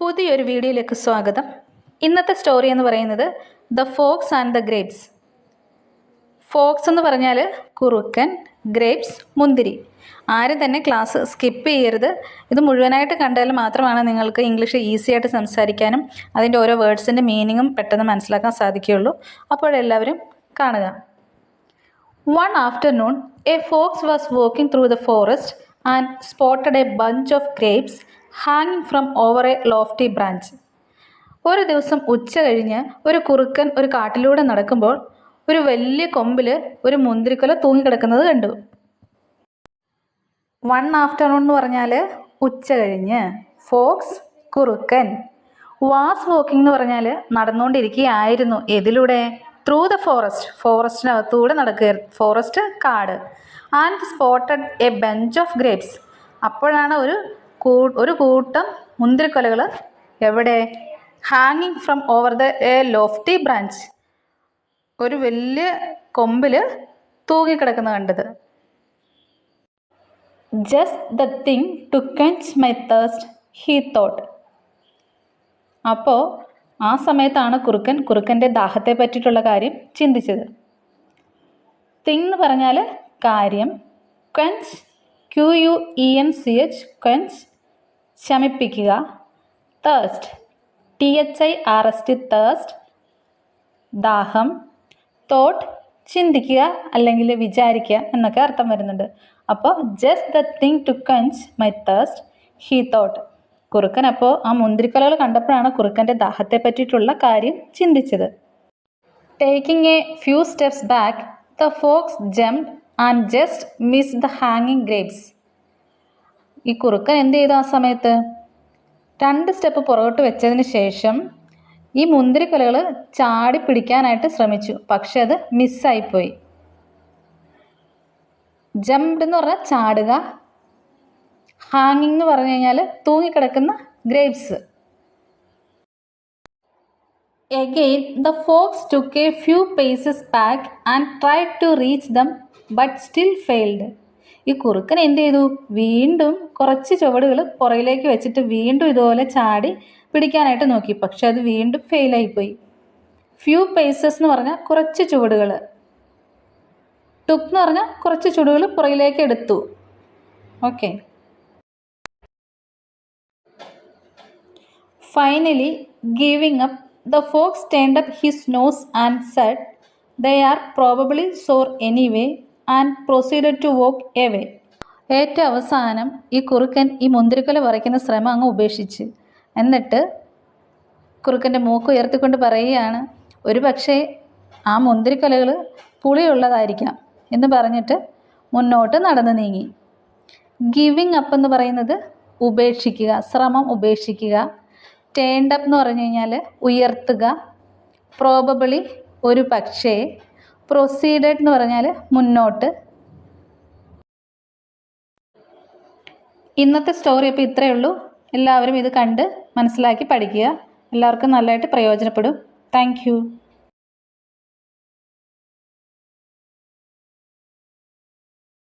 പുതിയൊരു വീഡിയോയിലേക്ക് സ്വാഗതം. ഇന്നത്തെ സ്റ്റോറി എന്ന് പറയുന്നത് the fox and the grapes fox എന്ന് പറഞ്ഞാൽ കുറുക്കൻ ഗ്രേപ്സ് മുന്തിരി. ആരും തന്നെ ക്ലാസ് സ്കിപ്പ് ചെയ്യരുത്. ഇത് മുഴുവനായിട്ട് കണ്ടാൽ മാത്രമാണ് നിങ്ങൾക്ക് ഇംഗ്ലീഷ് ഈസി ആയിട്ട് സംസാരിക്കാനും അതിന്റെ ഓരോ വേർഡ്സിന്റെ മീനിങ്ങും പെട്ടെന്ന് മനസ്സിലാക്കാൻ സാധിക്കുകയുള്ളൂ. അപ്പോഴെല്ലാവരും കാണുക. One afternoon a fox was walking through the forest. And spotted a bunch of grapes ഹാങ്ങിങ് from over a lofty branch ഒരു ദിവസം ഉച്ച കഴിഞ്ഞ് ഒരു കുറുക്കൻ ഒരു കാട്ടിലൂടെ നടക്കുമ്പോൾ ഒരു വലിയ കൊമ്പിൽ ഒരു മുന്തിരിക്കൊല തൂങ്ങിക്കിടക്കുന്നത് കണ്ടു. വൺ ആഫ്റ്റർനൂൺ എന്ന് പറഞ്ഞാൽ ഉച്ച കഴിഞ്ഞ് ഫോക്സ് കുറുക്കൻ വാസ് വോക്കിംഗ് എന്ന് പറഞ്ഞാൽ നടന്നുകൊണ്ടിരിക്കുകയായിരുന്നു. എതിലൂടെ? ത്രൂ ദ ഫോറസ്റ്റ് ഫോറസ്റ്റിനകത്തൂടെ നടക്കുക. ഫോറസ്റ്റ് കാട്. And spotted a bunch of grapes അപ്പോഴാണ് ഒരു കൂ ഒരു കൂട്ടം മുന്തിരിക്കൊലകൾ എവിടെ? ഹാങ്ങിങ് from over the a lofty branch ഒരു വലിയ കൊമ്പിൽ തൂങ്ങിക്കിടക്കുന്നത് കണ്ടത്. Just the thing to quench my thirst he thought അപ്പോൾ ആ സമയത്താണ് കുറുക്കൻ കുറുക്കന്റെ ദാഹത്തെ പറ്റിയിട്ടുള്ള കാര്യം ചിന്തിച്ചത്. തിങ് എന്ന് പറഞ്ഞാൽ കാര്യം. Quench Q U E N C H quench ശമിപ്പിക്കുക. Thirst T H I R S T thirst ദാഹം തോട്ട് ചിന്തിക്കുക അല്ലെങ്കിൽ വിചാരിക്കുക എന്നൊക്കെ അർത്ഥം വരുന്നുണ്ട്. അപ്പോൾ just the thing to quench my thirst he thought കുറുക്കൻ അപ്പോൾ ആ മുന്തിരിക്കലകൾ കണ്ടപ്പോഴാണ് കുറുക്കന്റെ ദാഹത്തെ പറ്റിയിട്ടുള്ള കാര്യം ചിന്തിച്ചത്. Taking a few steps back the fox jump and just miss the ഹാങ്ങിങ് ഗ്രേപ്സ് ഈ കുറുക്കൻ എന്ത് ചെയ്തു ആ സമയത്ത്? രണ്ട് സ്റ്റെപ്പ് പുറകോട്ട് വെച്ചതിന് ശേഷം ഈ മുന്തിരിക്കലകൾ ചാടി പിടിക്കാനായിട്ട് ശ്രമിച്ചു. പക്ഷെ അത് മിസ്സായിപ്പോയി ജംപ്ഡ് എന്ന് പറഞ്ഞാൽ ചാടുക ഹാങ്ങിങ് എന്ന് പറഞ്ഞു കഴിഞ്ഞാൽ തൂങ്ങിക്കിടക്കുന്ന grapes again the fox took a few paces back and try to reach them but still failed ഈ കുറുക്കൻ എന്ത് ചെയ്തു? വീണ്ടും കുറച്ച് ചുവടുകൾ പുറകിലേക്ക് വെച്ചിട്ട് വീണ്ടും ഇതുപോലെ ചാടി പിടിക്കാനായിട്ട് നോക്കി. പക്ഷെ അത് വീണ്ടും ഫെയിലായിപ്പോയി ഫ്യൂ പേസസ് എന്ന് പറഞ്ഞാൽ കുറച്ച് ചുവടുകൾ ടുക്ക് എന്ന് പറഞ്ഞാൽ കുറച്ച് ചുവടുകൾ പുറകിലേക്ക് എടുത്തു. Okay Finally, giving up, the fox turned up his nose and said, They are probably sore anyway, and proceeded to walk away. ഏറ്റവും അവസാനം ഈ കുറുക്കൻ ഈ മുന്തിരിക്കൊല പറിക്കുന്ന ശ്രമം അങ്ങ് ഉപേക്ഷിച്ച് എന്നിട്ട് കുറുക്കന്റെ മൂക്ക് ഉയർത്തിക്കൊണ്ട് പറയുകയാണ് ഒരു പക്ഷേ ആ മുന്തിരിക്കൊലകൾ പുളിയുള്ളതായിരിക്കാം എന്ന് പറഞ്ഞിട്ട് മുന്നോട്ട് നടന്നു നീങ്ങി ഗിവിങ് അപ്പ് എന്ന് പറയുന്നത് ഉപേക്ഷിക്കുക ശ്രമം ഉപേക്ഷിക്കുക ടേൺഡ് അപ്പ് എന്ന് പറഞ്ഞു കഴിഞ്ഞാൽ ഉയർത്തുക പ്രോബബിളി ഒരു പക്ഷേ പ്രൊസീഡഡ് എന്ന് പറഞ്ഞാൽ മുന്നോട്ട്. ഇന്നത്തെ സ്റ്റോറി അപ്പോൾ ഇത്രയേ ഉള്ളൂ. എല്ലാവരും ഇത് കണ്ട് മനസ്സിലാക്കി പഠിക്കുക. എല്ലാവർക്കും നല്ലതായിട്ട് പ്രയോജനപ്പെടും. താങ്ക്